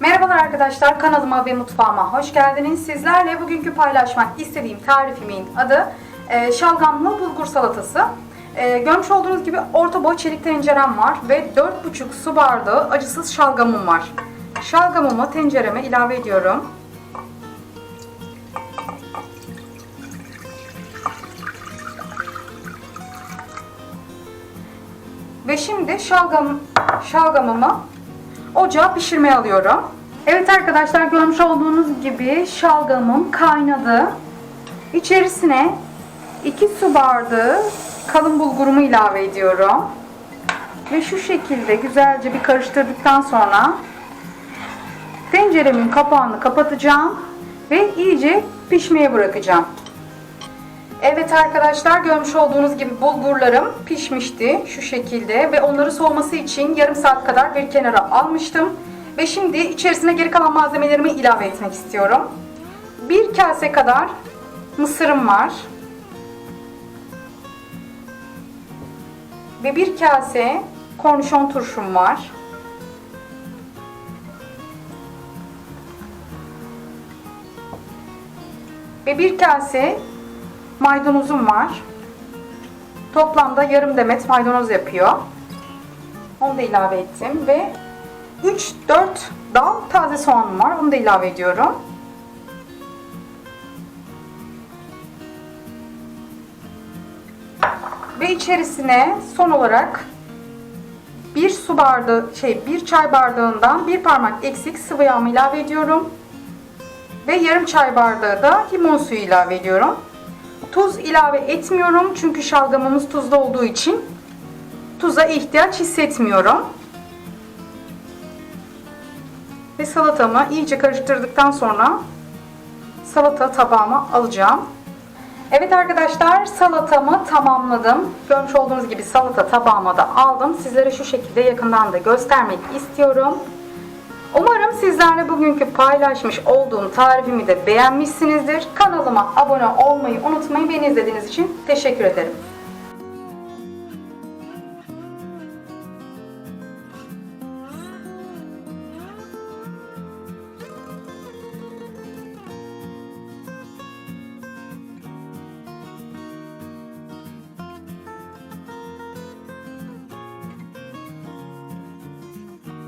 Merhabalar arkadaşlar kanalıma ve mutfağıma hoş geldiniz. Sizlerle bugünkü paylaşmak istediğim tarifimin adı e, şalgamlı bulgur salatası. E, görmüş olduğunuz gibi orta boy çelik tencerem var ve 4,5 su bardağı acısız şalgamım var. Şalgamımı tencereme ilave ediyorum. Ve şimdi şalgam, şalgamımı ocağa pişirmeye alıyorum. Evet arkadaşlar görmüş olduğunuz gibi şalgamım kaynadı. İçerisine 2 su bardağı kalın bulgurumu ilave ediyorum. Ve şu şekilde güzelce bir karıştırdıktan sonra tenceremin kapağını kapatacağım ve iyice pişmeye bırakacağım. Evet arkadaşlar görmüş olduğunuz gibi bulgurlarım pişmişti şu şekilde ve onları soğuması için yarım saat kadar bir kenara almıştım. Ve şimdi içerisine geri kalan malzemelerimi ilave etmek istiyorum. Bir kase kadar mısırım var. Ve bir kase kornişon turşum var. Ve bir kase maydanozum var. Toplamda yarım demet maydanoz yapıyor. Onu da ilave ettim ve 3-4 dal taze soğanım var. Onu da ilave ediyorum. Ve içerisine son olarak bir su bardağı şey bir çay bardağından bir parmak eksik sıvı yağımı ilave ediyorum. Ve yarım çay bardağı da limon suyu ilave ediyorum. Tuz ilave etmiyorum çünkü şalgamımız tuzlu olduğu için tuza ihtiyaç hissetmiyorum. Ve salatamı iyice karıştırdıktan sonra salata tabağıma alacağım. Evet arkadaşlar salatamı tamamladım. Görmüş olduğunuz gibi salata tabağıma da aldım. Sizlere şu şekilde yakından da göstermek istiyorum. Umarım sizlerle bugünkü paylaşmış olduğum tarifimi de beğenmişsinizdir. Kanalıma abone olmayı unutmayın. Beni izlediğiniz için teşekkür ederim.